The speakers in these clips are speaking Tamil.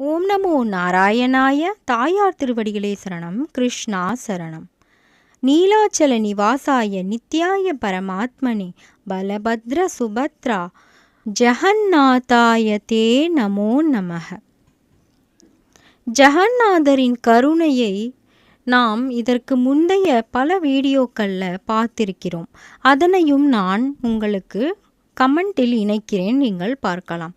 ஓம் நமோ நாராயணாய தாயார் திருவடிகளே சரணம் கிருஷ்ணா சரணம். நீலாச்சல நிவாசாய நித்யாய பரமாத்மனே பலபத்ர சுபத்ரா ஜெகநாதாய தே நமோ நமக. ஜெகநாதரின் கருணையை நாம் இதற்கு முந்தைய பல வீடியோக்களில் பார்த்திருக்கிறோம். அதனையும் நான் உங்களுக்கு கமெண்டில் இணைக்கிறேன் நீங்கள் பார்க்கலாம்.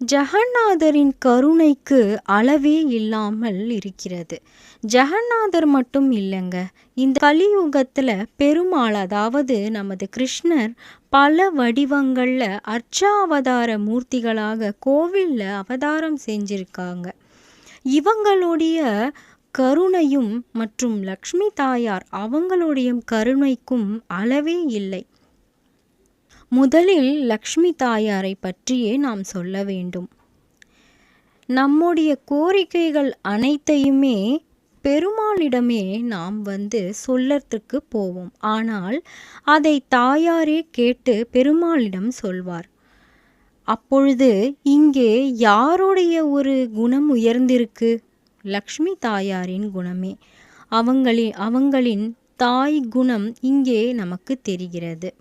ஜெகநாதரின் கருணைக்கு அளவே இல்லாமல் இருக்கிறது. ஜெகநாதர் மட்டும் இல்லைங்க. இந்த கலியுகத்தில் பெருமாள் அதாவது நமது கிருஷ்ணர் பல வடிவங்களில் அர்ச்சாவதார மூர்த்திகளாக கோவிலில் அவதாரம் செஞ்சிருக்காங்க. இவங்களுடைய கருணையும் மற்றும் லக்ஷ்மி தாயார் அவங்களுடைய கருணைக்கும் அளவே இல்லை. முதலில் லக்ஷ்மி தாயாரை பற்றியே நாம் சொல்ல வேண்டும். நம்முடைய கோரிக்கைகள் அனைத்தையுமே பெருமாளிடமே நாம் வந்து சொல்லறதுக்கு போவோம். ஆனால் அதை தாயாரே கேட்டு பெருமாளிடம் சொல்வார். அப்பொழுது இங்கே யாருடைய ஒரு குணம் உயர்ந்திருக்கு? லக்ஷ்மி தாயாரின் குணமே. அவங்களின் அவங்களின் தாய் குணம் இங்கே நமக்கு தெரிகிறது.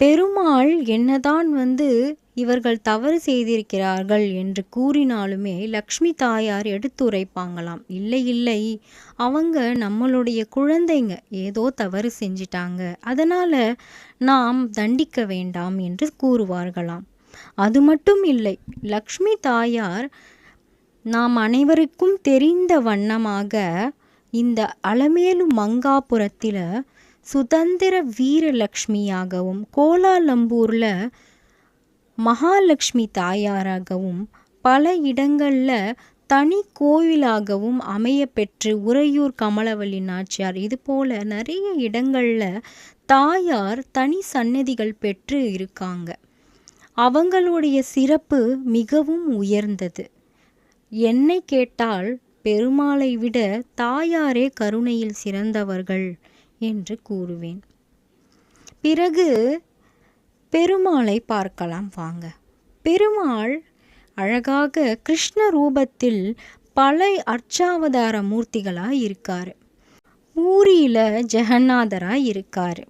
பெருமாள் என்னதான் வந்து இவர்கள் தவறு செய்திருக்கிறார்கள் என்று கூறினாலுமே லக்ஷ்மி தாயார் எடுத்துரைப்பாங்களாம். இல்லை இல்லை. அவங்க நம்மளுடைய குழந்தைங்க. ஏதோ தவறு செஞ்சிட்டாங்க. அதனால் நாம் தண்டிக்க வேண்டாம் என்று கூறுவார்களாம். அது மட்டும் இல்லை லக்ஷ்மி தாயார் நாம் அனைவருக்கும் தெரிந்த வண்ணமாக இந்த அலமேலு மங்காபுரத்தில் சுதந்திர வீரலக்ஷ்மியாகவும் கோலாலம்பூரில் மகாலட்சுமி தாயாராகவும் பல இடங்களில் தனி கோவிலாகவும் அமைய பெற்று உறையூர் கமலவல்லி நாச்சியார். இதுபோல நிறைய இடங்களில் தாயார் தனி சன்னதிகள் பெற்று இருக்காங்க. அவங்களுடைய சிறப்பு மிகவும் உயர்ந்தது. என்னை கேட்டால் பெருமாளை விட தாயாரே கருணையில் சிறந்தவர்கள். என்று கூறுவேன். பிறகு பெருமாளை பார்க்கலாம் வாங்க. பெருமாள் அழகாக கிருஷ்ண ரூபத்தில் பல அர்ச்சாவதார மூர்த்திகளாக இருக்கார். ஊரியில் ஜெகநாதராக இருக்கார்.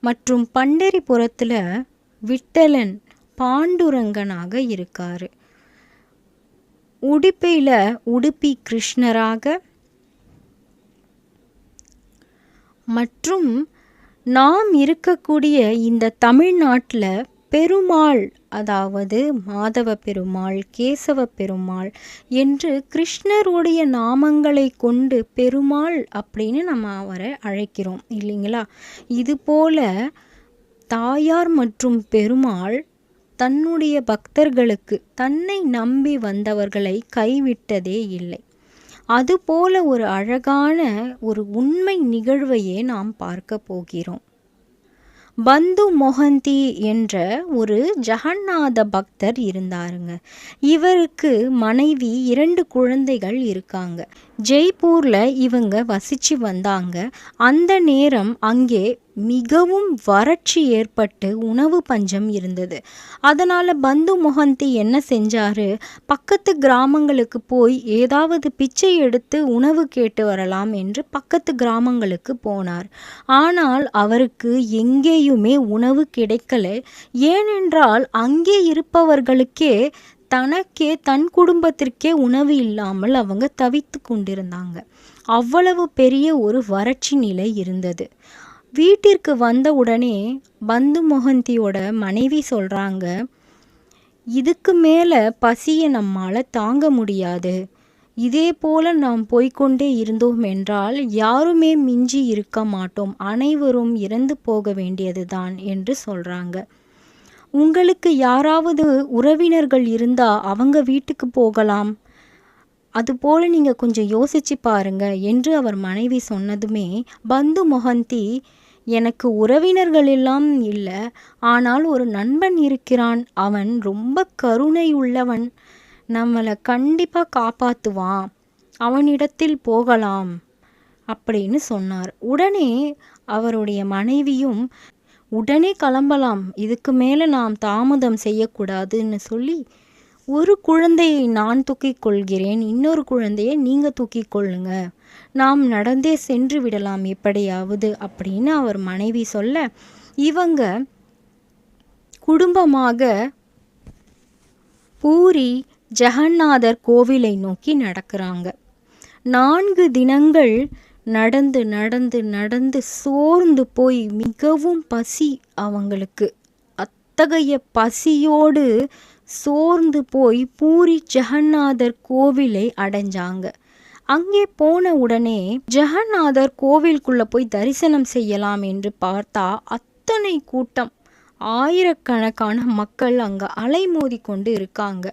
மற்றும் பண்டரிபுரத்தில் விட்டலன் பாண்டுரங்கனாக இருக்கார். உடுப்பியில் உடுப்பி கிருஷ்ணராக மற்றும் நாம் இருக்கக்கூடிய இந்த தமிழ்நாட்டில் பெருமாள் அதாவது மாதவ பெருமாள் கேசவ பெருமாள் என்று கிருஷ்ணருடைய நாமங்களை கொண்டு பெருமாள் அப்படின்னு நம்ம அவரை அழைக்கிறோம் இல்லைங்களா? இதுபோல தாயார் மற்றும் பெருமாள் தன்னுடைய பக்தர்களுக்கு தன்னை நம்பி வந்தவர்களை கைவிட்டதே இல்லை. அதுபோல ஒரு அழகான ஒரு உண்மை நிகழ்வையே நாம் பார்க்க போகிறோம். பந்து மொஹந்தி என்ற ஒரு ஜெகநாத பக்தர் இருந்தாருங்க. இவருக்கு மனைவி இரண்டு குழந்தைகள் இருக்காங்க. ஜெய்ப்பூரில் இவங்க வசித்து வந்தாங்க. அந்த நேரம் அங்கே மிகவும் வறட்சி ஏற்பட்டு உணவு பஞ்சம் இருந்தது. அதனால் பந்து மொஹந்தி என்ன செஞ்சார்? பக்கத்து கிராமங்களுக்கு போய் ஏதாவது பிச்சை எடுத்து உணவு கேட்டு வரலாம் என்று பக்கத்து கிராமங்களுக்கு போனார். ஆனால் அவருக்கு எங்கேயுமே உணவு கிடைக்கல. ஏனென்றால் அங்கே இருப்பவர்களுக்கே தனக்கே தன் குடும்பத்திற்கே உணவு இல்லாமல் அவங்க தவித்து கொண்டிருந்தாங்க. அவ்வளவு பெரிய ஒரு வறட்சி நிலை இருந்தது. வீட்டிற்கு வந்த உடனே பந்து மொஹந்தியோட மனைவி சொல்கிறாங்க இதுக்கு மேலே பசியை நம்மால் தாங்க முடியாது. இதே போல நாம் போய்கொண்டே இருந்தோம் என்றால் யாருமே மிஞ்சி இருக்க மாட்டோம். அனைவரும் இறந்து போக வேண்டியதுதான் என்று சொல்கிறாங்க உங்களுக்கு யாராவது உறவினர்கள் இருந்தால் அவங்க வீட்டுக்கு போகலாம். அதுபோல் நீங்கள் கொஞ்சம் யோசிச்சு பாருங்க என்று அவர் மனைவி சொன்னதுமே பந்து மொஹந்தி எனக்கு உறவினர்கள் எல்லாம் இல்லை ஆனால் ஒரு நண்பன் இருக்கிறான். அவன் ரொம்ப கருணை உள்ளவன் நம்மளை கண்டிப்பாக காப்பாற்றுவான் அவனிடத்தில் போகலாம் அப்படின்னு சொன்னார். உடனே அவருடைய மனைவியும் உடனே கிளம்பலாம். இதுக்கு மேலே நாம் தாமதம் செய்யக்கூடாதுன்னு சொல்லி ஒரு குழந்தையை நான் தூக்கிக் கொள்கிறேன் இன்னொரு குழந்தையை நீங்கள் தூக்கிக் கொள்ளுங்க. நாம் நடந்தே சென்று விடலாம் எப்படியாவது அப்படின்னு அவர் மனைவி சொல்ல இவங்க குடும்பமாக பூரி ஜெகநாதர் கோவிலை நோக்கி நடக்கிறாங்க. நான்கு தினங்கள் நடந்து நடந்து நடந்து சோர்ந்து போய் மிகவும் பசி அவங்களுக்கு. அத்தகைய பசியோடு சோர்ந்து போய் பூரி ஜெகநாதர் கோவிலை அடைஞ்சாங்க. அங்கே போன உடனே ஜெகநாதர் கோவிலுக்குள்ளே போய் தரிசனம் செய்யலாம் என்று பார்த்தா அத்தனை கூட்டம். ஆயிரக்கணக்கான மக்கள் அங்கே அலைமோதி கொண்டு இருக்காங்க.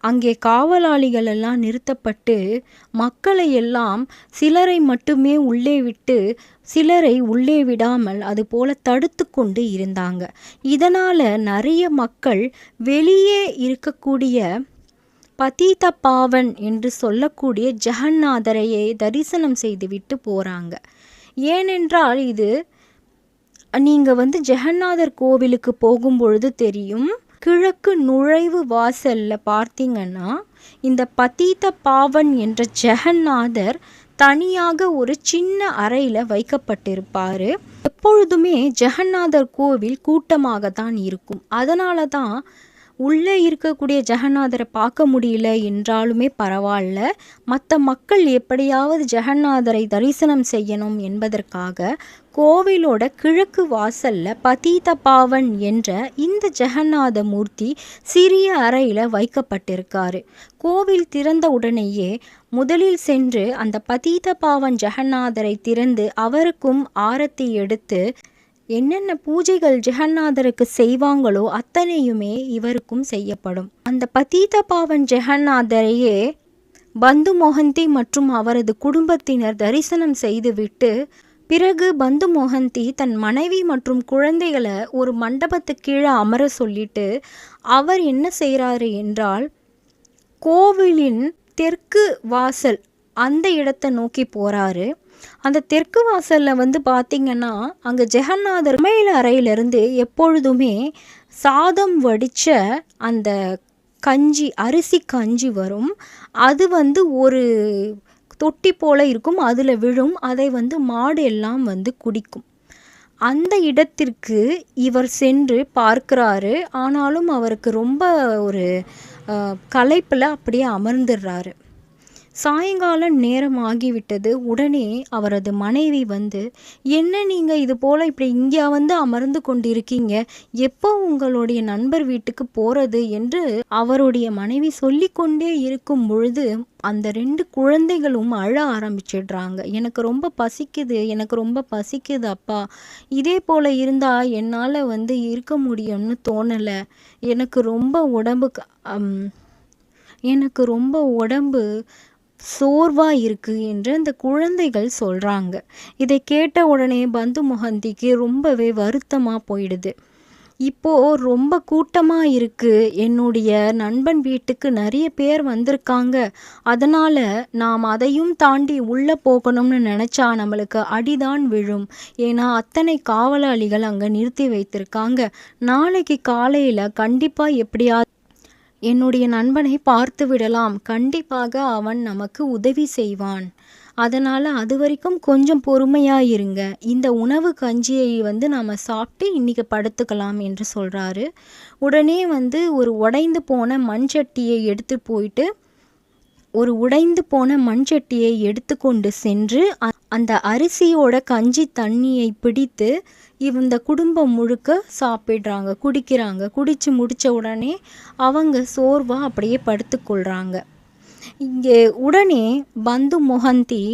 அங்கே காவலாளிகள் எல்லாம் நிறுத்தப்பட்டு மக்களை எல்லாம் சிலரை மட்டுமே உள்ளே விட்டு சிலரை உள்ளே விடாமல் அது போல தடுத்து கொண்டு இருந்தாங்க. இதனால் நிறைய மக்கள் வெளியே இருக்கக்கூடிய பதீத பாவன் என்று சொல்லக்கூடிய ஜெகநாதரையே தரிசனம் செய்துவிட்டு போகிறாங்க ஏனென்றால் இது நீங்கள் வந்து ஜெகநாதர் கோவிலுக்கு போகும்பொழுது தெரியும் கிழக்கு நுழைவு வாசல்ல பார்த்தீங்கன்னா இந்த பதீத பாவன் என்ற ஜெகநாதர் தனியாக ஒரு சின்ன அறையில் வைக்கப்பட்டிருப்பார். எப்பொழுதுமே ஜெகநாதர் கோவில் கூட்டமாக தான் இருக்கும். அதனால தான் உள்ளே இருக்கக்கூடிய ஜெகநாதரை பார்க்க முடியல என்றாலுமே பரவாயில்ல. மற்ற மக்கள் எப்படியாவது ஜெகநாதரை தரிசனம் செய்யணும் என்பதற்காக கோவிலோட கிழக்கு வாசல்ல பதீத பாவன் என்ற இந்த ஜெகநாத மூர்த்தி சிறிய அறையில் வைக்கப்பட்டிருக்காரு. கோவில் திறந்த உடனேயே முதலில் சென்று அந்த பதீத பாவன் ஜெகநாதரை திறந்து அவருக்கும் ஆரத்தி எடுத்து என்னென்ன பூஜைகள் ஜெகநாதருக்கு செய்வாங்களோ அத்தனையுமே இவருக்கும் செய்யப்படும். அந்த பதீத பாவன் ஜெகநாதரையே பந்து மொஹந்தி மற்றும் அவரது குடும்பத்தினர் தரிசனம் செய்துவிட்டு பிறகு பந்து மோகந்தி தன் மனைவி மற்றும் குழந்தைகளை ஒரு மண்டபத்து கீழே அமர சொல்லிட்டு அவர் என்ன செய்கிறாரு என்றால் கோவிலின் தெற்கு வாசல் அந்த இடத்தை நோக்கி போகிறாரு அந்த தெற்கு வாசலில் வந்து பார்த்திங்கன்னா அங்கே ஜெகநாதர் மேல் அறையிலிருந்து எப்பொழுதுமே சாதம் வடித்த அந்த கஞ்சி அரிசி கஞ்சி வரும். அது வந்து ஒரு தொட்டி போல இருக்கும் அதில் விழும் அதை வந்து மாடு எல்லாம் வந்து குடிக்கும். அந்த இடத்திற்கு இவர் சென்று பார்க்கிறாரு. ஆனாலும் அவருக்கு ரொம்ப ஒரு களைப்பில் அப்படியே அமர்ந்துடுறாரு. சாயங்காலம் நேரம் ஆகிவிட்டது உடனே அவரது மனைவி வந்து என்ன நீங்கள் இது போல் இப்படி இங்கே வந்து அமர்ந்து கொண்டிருக்கீங்க? எப்போ உங்களுடைய நண்பர் வீட்டுக்கு போகிறது என்று அவருடைய மனைவி சொல்லிக்கொண்டே இருக்கும் பொழுது அந்த ரெண்டு குழந்தைகளும் அழ ஆரம்பிச்சிடுறாங்க. எனக்கு ரொம்ப பசிக்குது எனக்கு ரொம்ப பசிக்குது அப்பா. இதே போல் இருந்தால் என்னால் வந்து இருக்க முடியும்னு தோணலை. எனக்கு ரொம்ப உடம்புக்கு எனக்கு ரொம்ப உடம்பு சோர்வாக இருக்குது என்று அந்த குழந்தைகள் சொல்கிறாங்க இதை கேட்ட உடனே பந்து முகந்திக்கு ரொம்பவே வருத்தமாக போயிடுது. இப்போது ரொம்ப கூட்டமாக இருக்குது என்னுடைய நண்பன் வீட்டுக்கு நிறைய பேர் வந்திருக்காங்க. அதனால் நாம் அதையும் தாண்டி உள்ளே போகணும்னு நினச்சா நம்மளுக்கு அடிதான் விழும். ஏன்னா அத்தனை காவலாளிகள் அங்கே நிறுத்தி வைத்திருக்காங்க. நாளைக்கு காலையில் கண்டிப்பாக எப்படியாவது என்னுடைய நண்பனை பார்த்து விடலாம். கண்டிப்பாக அவன் நமக்கு உதவி செய்வான். அதனால் அது வரைக்கும் கொஞ்சம் பொறுமையாக இருங்க இந்த உணவு கஞ்சியை வந்து நாம் சாப்பிட்டு இன்றைக்கி படுத்துக்கலாம் என்று சொல்கிறாரு உடனே வந்து ஒரு உடைந்து போன மண் சட்டியை எடுத்து போயிட்டு ஒரு உடைந்து போன மண் சட்டியை எடுத்துக்கொண்டு சென்று அந்த அரிசியோட கஞ்சி தண்ணியை பிடித்து இந்த குடும்பம் முழுக்க சாப்பிட்றாங்க குடிக்கிறாங்க. குடித்து முடித்த உடனே அவங்க சோர்வாக அப்படியே படுத்துக்கொள்கிறாங்க இங்கே உடனே பந்து மொஹந்தி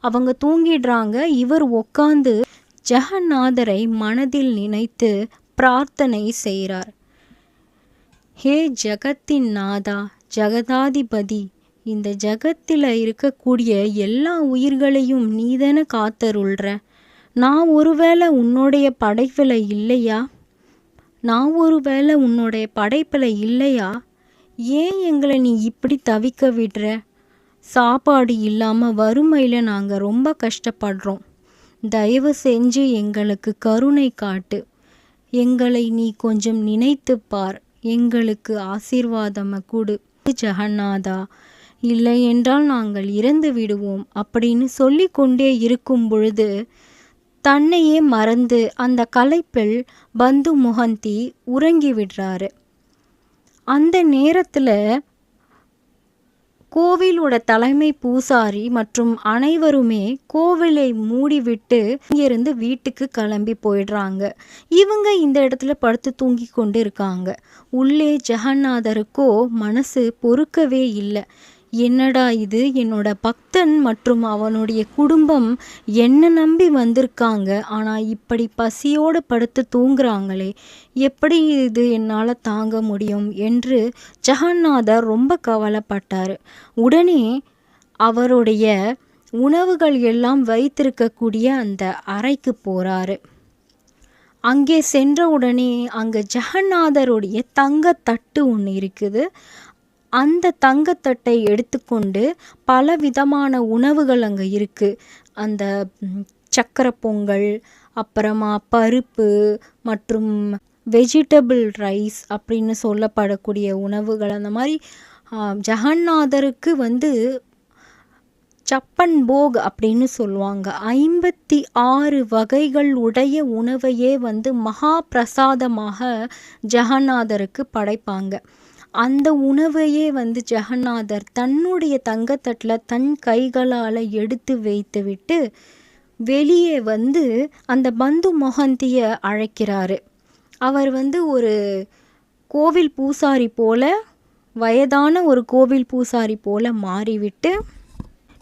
அவங்க தூங்கிடுறாங்க. இவர் உட்காந்து ஜெகநாதரை மனதில் நினைத்து பிரார்த்தனை செய்கிறார். ஹே ஜகத்தின் நாதா ஜெகதாதிபதி இந்த ஜகத்தில் இருக்கக்கூடிய எல்லா உயிர்களையும் நீதான காத்தருள்ற? நான் ஒருவேளை உன்னுடைய படைப்பில் இல்லையா? நான் ஒருவேளை உன்னுடைய படைப்பில் இல்லையா? ஏன் எங்களை நீ இப்படி தவிக்க விடுற? சாப்பாடு இல்லாமல் வறுமையில் நாங்கள் ரொம்ப கஷ்டப்படுறோம். தயவு செஞ்சு எங்களுக்கு கருணை காட்டு. எங்களை நீ கொஞ்சம் நினைத்து பார். எங்களுக்கு ஆசீர்வாதம் கொடு. ஜெகநாதா இல்லை என்றால் நாங்கள் இறந்து விடுவோம் அப்படின்னு சொல்லி கொண்டே இருக்கும் பொழுது தன்னையே மறந்து அந்த கலைப்பில் பந்து முகந்தி உறங்கி விடுறாரு. அந்த நேரத்தில் கோவிலோட தலைமை பூசாரி மற்றும் அனைவருமே கோவிலை மூடிவிட்டு இங்கிருந்து வீட்டுக்கு கிளம்பி போயிடுறாங்க. இவங்க இந்த இடத்துல படுத்து தூங்கி கொண்டு இருக்காங்க உள்ளே ஜெகநாதருக்கோ மனசு பொறுக்கவே இல்லை. என்னடா இது? என்னோட பக்தன் மற்றும் அவனுடைய குடும்பம் என்ன நம்பி வந்திருக்காங்க? ஆனால் இப்படி பசியோடு படுத்து தூங்குறாங்களே. எப்படி இது என்னால் தாங்க முடியும்? என்று ஜெகநாதர் ரொம்ப கவலைப்பட்டார். உடனே அவருடைய உணவுகள் எல்லாம் வைத்திருக்கக்கூடிய அந்த அறைக்கு போகிறாரு அங்கே சென்ற உடனே அங்கே ஜெகநாதருடைய தங்க தட்டு ஒன்று இருக்குது. அந்த தங்கத்தட்டை எடுத்துக்கொண்டு பல விதமான உணவுகள் அங்கே இருக்குது அந்த சக்கரை பொங்கல் அப்புறமா பருப்பு மற்றும் வெஜிடபிள் ரைஸ் அப்படின்னு சொல்லப்படக்கூடிய உணவுகள். அந்த மாதிரி ஜெகநாதருக்கு வந்து சப்பன் போக் அப்படின்னு சொல்லுவாங்க. ஐம்பத்தி ஆறு வகைகள் உடைய உணவையே வந்து மகா பிரசாதமாக ஜெகநாதருக்கு படைப்பாங்க. அந்த உணவையே வந்து ஜெகநாதர் தன்னுடைய தங்கத்தட்டில் தன் கைகளால் எடுத்து வைத்துவிட்டு வெளியே வந்து அந்த பந்து மொஹந்தியை அழைக்கிறாரு. அவர் வந்து ஒரு கோவில் பூசாரி போல வயதான ஒரு கோவில் பூசாரி போல மாறிவிட்டு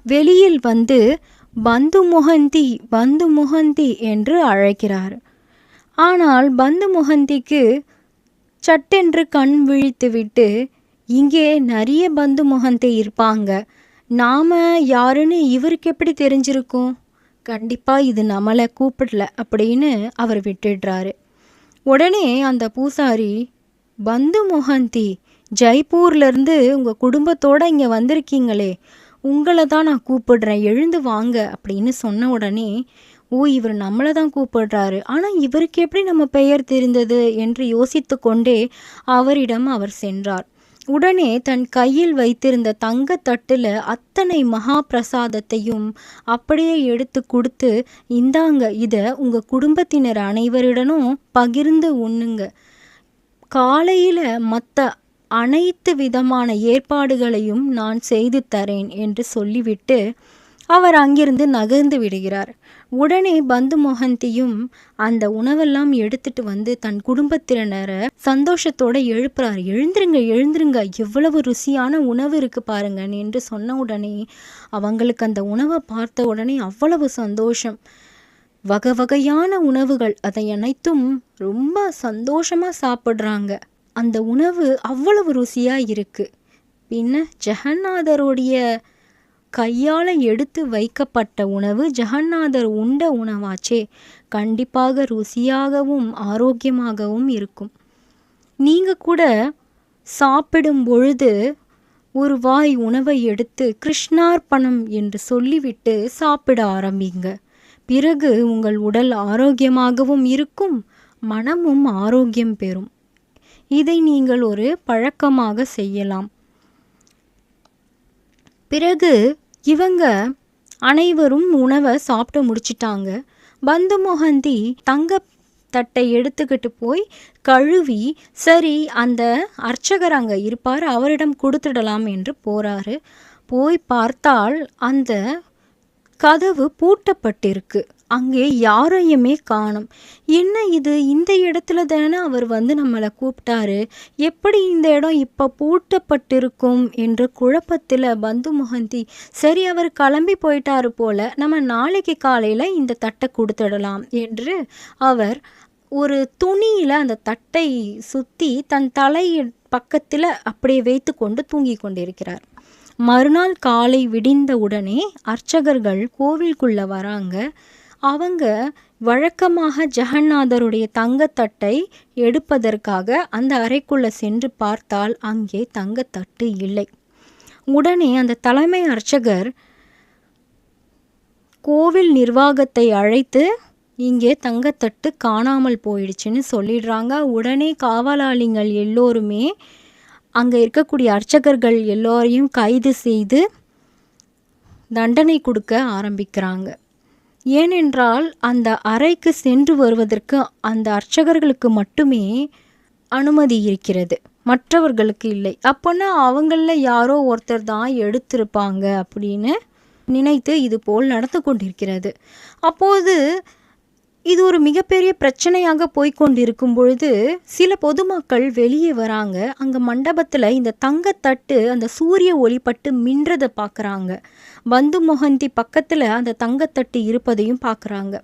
வெளியில் வந்து பந்து முகந்தி பந்து முகந்தி என்று அழைக்கிறார். ஆனால் பந்து முகந்திக்கு சட்டென்று கண் விழித்துவிட்டு இங்கே நிறைய பந்து முகந்தே இருப்பாங்க. நாம் யாருன்னு இவருக்கு எப்படி தெரிஞ்சிருக்கும்? கண்டிப்பாக இது நம்மளை கூப்பிடல அப்படின்னு அவர் விட்டுடுறாரு. உடனே அந்த பூசாரி பந்து மொஹந்தி ஜெய்ப்பூர்லேருந்து உங்கள் குடும்பத்தோடு இங்கே வந்திருக்கீங்களே. உங்களை தான் நான் கூப்பிடுறேன். எழுந்து வாங்க அப்படின்னு சொன்ன உடனே ஓ இவர் நம்மளை தான் கூப்பிடுறாரு. ஆனால் இவருக்கு எப்படி நம்ம பெயர் தெரிந்தது என்று யோசித்து கொண்டே அவரிடம் அவர் சென்றார். உடனே தன் கையில் வைத்திருந்த தங்கத்தட்டில் அத்தனை மகா பிரசாதத்தையும் அப்படியே எடுத்து கொடுத்து இந்தாங்க இதை உங்கள் குடும்பத்தினர் அனைவரிடனும் பகிர்ந்து உண்ணுங்க. காலையில் மற்ற அனைத்து விதமான ஏற்பாடுகளையும் நான் செய்து தரேன் என்று சொல்லிவிட்டு அவர் அங்கிருந்து நகர்ந்து விடுகிறார். உடனே பந்து மோகந்தியும் அந்த உணவெல்லாம் எடுத்துட்டு வந்து தன் குடும்பத்தினரை சந்தோஷத்தோட எழுப்புறார். எழுந்துருங்க எழுந்துருங்க. எவ்வளவு ருசியான உணவு இருக்கு பாருங்க என்று சொன்ன உடனே அவங்களுக்கு அந்த உணவை பார்த்த உடனே அவ்வளவு சந்தோஷம். வகை வகையான உணவுகள் அதை அனைத்தும் ரொம்ப சந்தோஷமாக சாப்பிட்றாங்க. அந்த உணவு அவ்வளவு ருசியாக இருக்குது பின்ன ஜெகநாதருடைய கையால் எடுத்து வைக்கப்பட்ட உணவு ஜெகநாதர் உண்ட உணவாச்சே. கண்டிப்பாக ருசியாகவும் ஆரோக்கியமாகவும் இருக்கும். நீங்கள் கூட சாப்பிடும் பொழுது ஒரு வாய் உணவை எடுத்து கிருஷ்ணார்ப்பணம் என்று சொல்லிவிட்டு சாப்பிட ஆரம்பிங்க. பிறகு உங்கள் உடல் ஆரோக்கியமாகவும் இருக்கும் மனமும் ஆரோக்கியம் பெறும். இதை நீங்கள் ஒரு பழக்கமாக செய்யலாம். பிறகு இவங்க அனைவரும் உணவை சாப்பிட்டு முடிச்சிட்டாங்க. பந்து மொஹந்தி தங்க தட்டை எடுத்துக்கிட்டு போய் கழுவி சரி அந்த அர்ச்சகர் அங்கே இருப்பார் அவரிடம் கொடுத்துடலாம் என்று போகிறாரு போய் பார்த்தால் அந்த கதவு பூட்டப்பட்டிருக்கு. அங்கே யாரையுமே காணும். என்ன இது? இந்த இடத்துல தானே அவர் வந்து நம்மளை கூப்பிட்டாரு. எப்படி இந்த இடம் இப்போ பூட்டப்பட்டிருக்கும் என்ற குழப்பத்தில் பந்து முகந்தி சரி அவர் கிளம்பி போயிட்டாரு போல நம்ம நாளைக்கு காலையில் இந்த தட்டை கொடுத்துடலாம் என்று அவர் ஒரு துணியில் அந்த தட்டை சுற்றி தன் தலை பக்கத்தில் அப்படியே வைத்து கொண்டு தூங்கி கொண்டிருக்கிறார். மறுநாள் காலை விடிந்த உடனே அர்ச்சகர்கள் கோவிலுக்குள்ளே வராங்க. அவங்க வழக்கமாக ஜெகநாதருடைய தங்கத்தட்டை எடுப்பதற்காக அந்த அறைக்குள்ளே சென்று பார்த்தால் அங்கே தங்கத்தட்டு இல்லை. உடனே அந்த தலைமை அர்ச்சகர் கோவில் நிர்வாகத்தை அழைத்து இங்கே தங்கத்தட்டு காணாமல் போயிடுச்சுன்னு சொல்லிடுறாங்க. உடனே காவலாளிகள் எல்லோருமே அங்கே இருக்கக்கூடிய அர்ச்சகர்கள் எல்லோரையும் கைது செய்து தண்டனை கொடுக்க ஆரம்பிக்கிறாங்க. ஏனென்றால் அந்த அறைக்கு சென்று வருவதற்கு அந்த அர்ச்சகர்களுக்கு மட்டுமே அனுமதி இருக்கிறது. மற்றவர்களுக்கு இல்லை. அப்போனா அவங்களில் யாரோ ஒருத்தர் தான் எடுத்திருப்பாங்க அப்படின்னு நினைத்து இது போல் நடந்து கொண்டிருக்கிறது. அப்போது இது ஒரு மிகப்பெரிய பிரச்சனையாக போய்கொண்டிருக்கும் பொழுது சில பொதுமக்கள் வெளியே வராங்க. அங்கே மண்டபத்தில் இந்த தங்கத்தட்டு அந்த சூரிய ஒளிப்பட்டு மின்றதை பார்க்குறாங்க பந்து மொஹந்தி பக்கத்தில் அந்த தங்கத்தட்டு இருப்பதையும் பார்க்குறாங்க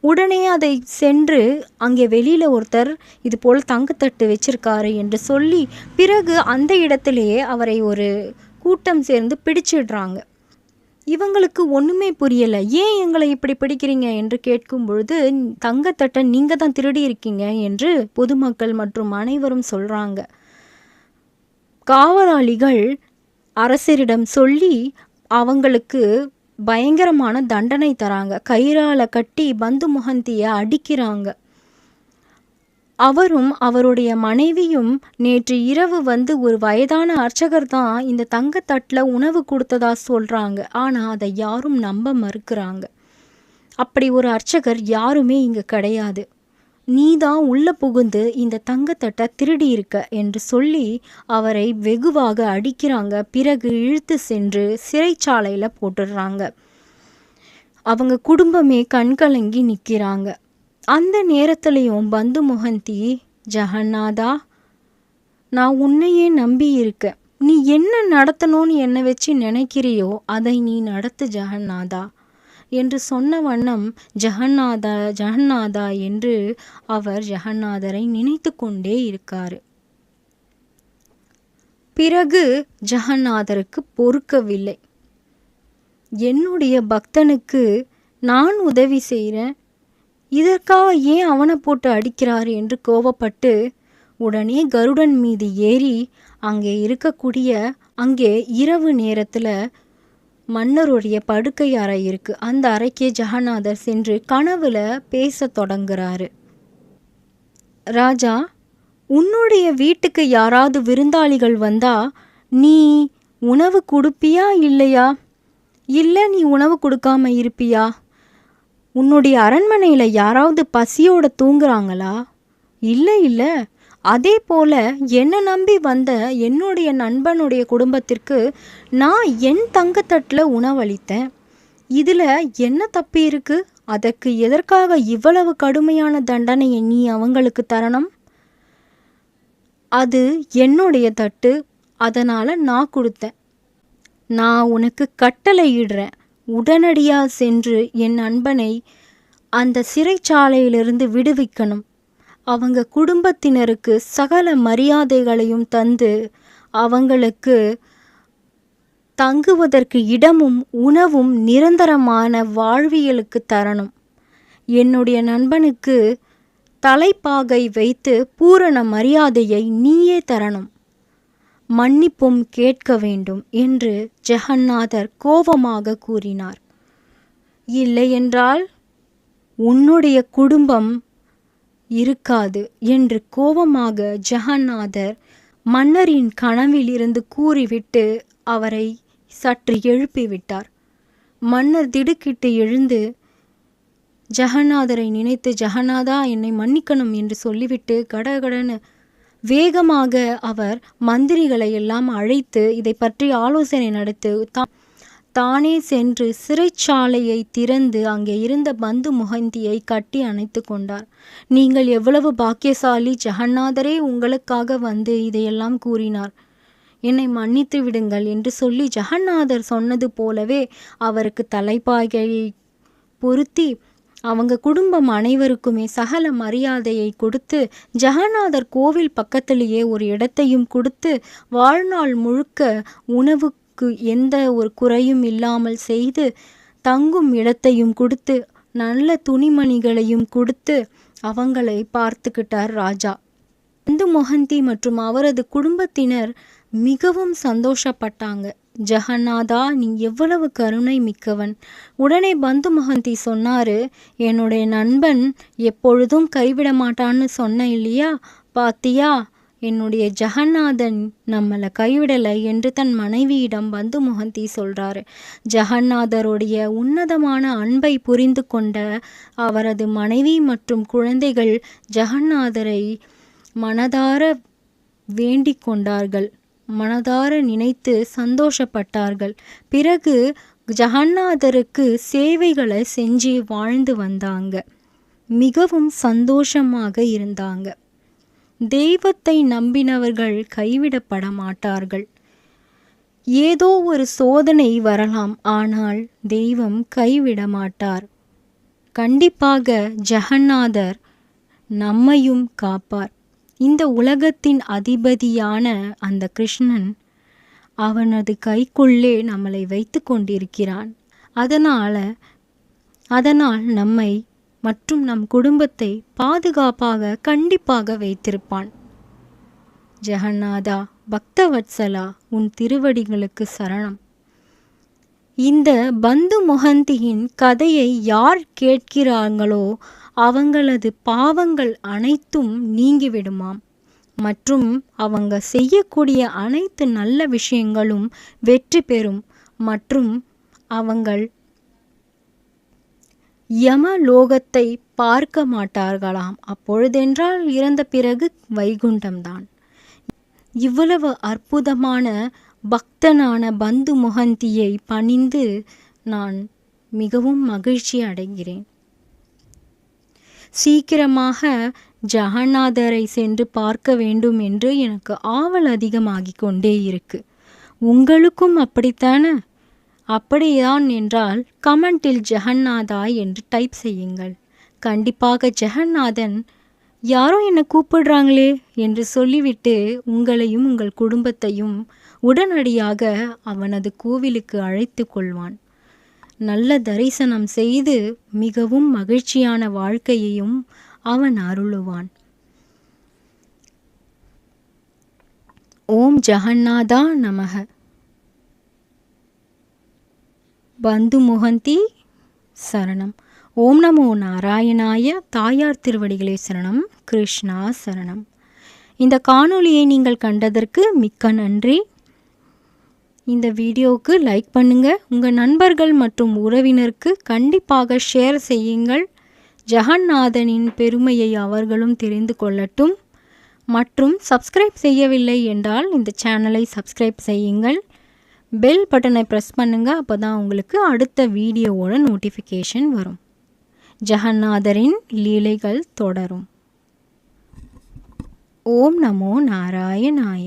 உடனே அதை சென்று அங்கே வெளியில் ஒருத்தர் இது போல் தங்கத்தட்டு வச்சிருக்காரு என்று சொல்லி பிறகு அந்த இடத்திலேயே அவரை ஒரு கூட்டம் சேர்ந்து பிடிச்சிடுறாங்க. இவங்களுக்கு ஒன்றுமே புரியலை. ஏன் எங்களை இப்படி பிடிக்கிறீங்க? என்று கேட்கும் பொழுது தங்கத்தட்டை நீங்கள் தான் திருடி இருக்கீங்க என்று பொதுமக்கள் மற்றும் அனைவரும் சொல்கிறாங்க காவலாளிகள் அரசரிடம் சொல்லி அவங்களுக்கு பயங்கரமான தண்டனை தராங்க. கயிறால கட்டி பந்து முகந்தியை அடிக்கிறாங்க. அவரும் அவருடைய மனைவியும் நேற்று இரவு வந்து ஒரு வயதான அர்ச்சகர் தான் இந்த தங்கத்தட்டில் உணவு கொடுத்ததா சொல்கிறாங்க ஆனால் அதை யாரும் நம்ப மறுக்கிறாங்க. அப்படி ஒரு அர்ச்சகர் யாருமே இங்கே கிடையாது. நீ தான் உள்ளே புகுந்து இந்த தங்கத்தட்டை திருடி இருக்க என்று சொல்லி அவரை வெகுவாக அடிக்கிறாங்க. பிறகு இழுத்து சென்று சிறைச்சாலையில் போட்டுடுறாங்க. அவங்க குடும்பமே கண்கலங்கி நிற்கிறாங்க அந்த நேரத்துலையும் பந்து முகந்தி ஜெகநாதா நான் உன்னையே நம்பி இருக்கேன் நீ என்ன நடத்தணும்னு என்னை வச்சு நினைக்கிறியோ அதை நீ நடத்து ஜெகநாதா என்று சொன்ன வண்ணம் ஜெகநாதா ஜெகநாதா என்று அவர் ஜெகநாதரை நினைத்து கொண்டே இருக்கார். பிறகு ஜெகநாதருக்கு பொறுக்கவில்லை. என்னுடைய பக்தனுக்கு நான் உதவி செய்கிறேன் இதற்காக ஏன் அவனை போட்டு அடிக்கிறார் என்று கோவப்பட்டு உடனே கருடன் மீது ஏறி அங்கே இருக்கக்கூடிய அங்கே இரவு நேரத்தில் மன்னருடைய படுக்கை அறை இருக்கு. அந்த அறைக்கே ஜெகநாதர் சென்று கனவுல பேச தொடங்குறாரு. ராஜா உன்னுடைய வீட்டுக்கு யாராவது விருந்தாளிகள் வந்தா நீ உணவு கொடுப்பியா இல்லையா? இல்லை நீ உணவு கொடுக்காம இருப்பியா? உன்னுடைய அரண்மனையில் யாராவது பசியோட தூங்குறாங்களா? இல்லை இல்லை. அதே போல என்னை நம்பி வந்த என்னுடைய நண்பனுடைய குடும்பத்திற்கு நான் என் தங்கத்தட்டில் உணவளித்தேன். இதில் என்ன தப்பி இருக்கு? அதற்கு எதற்காக இவ்வளவு கடுமையான தண்டனையை நீ அவங்களுக்கு தரணும்? அது என்னுடைய தட்டு. அதனால் நான் கொடுத்தேன். நான் உனக்கு கட்டளை இடுறேன். உடனடியாக சென்று என் நண்பனை அந்த சிறைச்சாலையிலிருந்து விடுவிக்கணும். அவங்க குடும்பத்தினருக்கு சகல மரியாதைகளையும் தந்து அவங்களுக்கு தங்குவதற்கு இடமும் உணவும் நிரந்தரமான வாழ்வியலுக்கு தரணும். என்னுடைய நண்பனுக்கு தலைப்பாகை வைத்து பூரண மரியாதையை நீயே தரணும். மன்னிப்பும் கேட்க வேண்டும் என்று ஜெகநாதர் கோபமாக கூறினார். இல்லையென்றால் உன்னுடைய குடும்பம் இருக்காது என்று கோபமாக ஜெகநாதர் மன்னரின் கனவில் இருந்து கூறிவிட்டு அவரை சற்று எழுப்பிவிட்டார். மன்னர் திடுக்கிட்டு எழுந்து ஜெகநாதரை நினைத்து ஜெகநாதா என்னை மன்னிக்கணும் என்று சொல்லிவிட்டு கடகடன்னு வேகமாக அவர் மந்திரிகளை எல்லாம் அழைத்து இதை பற்றி ஆலோசனை நடத்து தா தானே சென்று சிறைச்சாலையை திறந்து அங்கே இருந்த பந்து முகந்தியை கட்டி அணைத்து கொண்டார். நீங்கள் எவ்வளவு பாக்கியசாலி ஜெகநாதரே உங்களுக்காக வந்து இதையெல்லாம் கூறினார். என்னை மன்னித்து விடுங்கள் என்று சொல்லி ஜெகநாதர் சொன்னது போலவே அவருக்கு தலைப்பாகையை பொருத்தி அவங்க குடும்பம் அனைவருக்குமே சகல மரியாதையை கொடுத்து ஜெகநாதர் கோவில் பக்கத்திலேயே ஒரு இடத்தையும் கொடுத்து வாழ்நாள் முழுக்க உணவுக்கு எந்த ஒரு குறையும் இல்லாமல் செய்து தங்கும் இடத்தையும் கொடுத்து நல்ல துணிமணிகளையும் கொடுத்து அவங்களை பார்த்துக்கிட்டார் ராஜா. இந்து மொஹந்தி மற்றும் அவரது குடும்பத்தினர் மிகவும் சந்தோஷப்பட்டாங்க. ஜெகநாதா நீ எவ்வளவு கருணை மிக்கவன். உடனே பந்து மகந்தி சொன்னாரு என்னுடைய நண்பன் எப்பொழுதும் கைவிட மாட்டான்னு சொன்ன இல்லையா? பாத்தியா? என்னுடைய ஜெகநாதன் நம்மளை கைவிடலை என்று தன் மனைவியிடம் பந்து முகந்தி சொல்றாரு. ஜெகநாதருடைய உன்னதமான அன்பை புரிந்து கொண்ட அவரது மனைவி மற்றும் குழந்தைகள் ஜெகநாதரை மனதார வேண்டிக் கொண்டார்கள். மனதார நினைத்து சந்தோஷப்பட்டார்கள். பிறகு ஜெகநாதருக்கு சேவைகளை செஞ்சு வாழ்ந்து வந்தாங்க. மிகவும் சந்தோஷமாக இருந்தாங்க. தெய்வத்தை நம்பினவர்கள் கைவிடப்பட மாட்டார்கள். ஏதோ ஒரு சோதனை வரலாம் ஆனால் தெய்வம் கைவிட மாட்டார். கண்டிப்பாக ஜெகநாதர் நம்மையும் காப்பார். இந்த உலகத்தின் அதிபதியான அந்த கிருஷ்ணன் அவனது கைக்குள்ளே நம்மளை வைத்து கொண்டிருக்கிறான். அதனால் அதனால் நம்மை மற்றும் நம் குடும்பத்தை பாதுகாப்பாக கண்டிப்பாக வைத்திருப்பான். ஜெகநாதா பக்தவத்சலா உன் திருவடிகளுக்கு சரணம். இந்த பந்து மொஹந்தியின் கதையை யார் கேட்கிறார்களோ அவங்களது பாவங்கள் அனைத்தும் நீங்கிவிடுமாம். மற்றும் அவங்க செய்யக்கூடிய அனைத்து நல்ல விஷயங்களும் வெற்றி பெறும். மற்றும் அவங்கள் யமலோகத்தை பார்க்க மாட்டார்களாம். அப்பொழுதென்றால் இறந்த பிறகு வைகுண்டம்தான் இவ்வளவு அற்புதமான பக்தனான பந்து முகந்தியை பணிந்து நான் மிகவும் மகிழ்ச்சி அடைகிறேன். சீக்கிரமாக ஜெகநாதரை சென்று பார்க்க வேண்டும் என்று எனக்கு ஆவல் அதிகமாகி கொண்டே இருக்கு. உங்களுக்கும் அப்படித்தானே? அப்படிதான் என்றால் கமெண்டில் ஜெகநாதா என்று டைப் செய்யுங்கள். கண்டிப்பாக ஜெகநாதன் யாரோ என்னை கூப்பிடுறாங்களே என்று சொல்லிவிட்டு உங்களையும் உங்கள் குடும்பத்தையும் உடனடியாக அவனது கோவிலுக்கு அழைத்து கொள்வான். நல்ல தரிசனம் செய்து மிகவும் மகிழ்ச்சியான வாழ்க்கையையும் அவன் அருளுவான். ஓம் ஜகநாதா நமக. பந்து முகந்தி சரணம். ஓம் நமோ நாராயணாய தாயார் திருவடிகளே சரணம். கிருஷ்ணா சரணம். இந்த காணொளியை நீங்கள் கண்டதற்கு மிக்க நன்றி. இந்த வீடியோவுக்கு லைக் பண்ணுங்கள் உங்கள் நண்பர்கள் மற்றும் உறவினருக்கு கண்டிப்பாக ஷேர் செய்யுங்கள். ஜெகநாதனின் பெருமையை அவர்களும் தெரிந்து கொள்ளட்டும். மற்றும் சப்ஸ்கிரைப் செய்யவில்லை என்றால் இந்த சேனலை சப்ஸ்கிரைப் செய்யுங்கள். பெல் பட்டனை ப்ரெஸ் பண்ணுங்கள் அப்போ தான் உங்களுக்கு அடுத்த வீடியோவோட நோட்டிஃபிகேஷன் வரும். ஜெகநாதரின் லீலைகள் தொடரும். ஓம் நமோ நாராயணாய.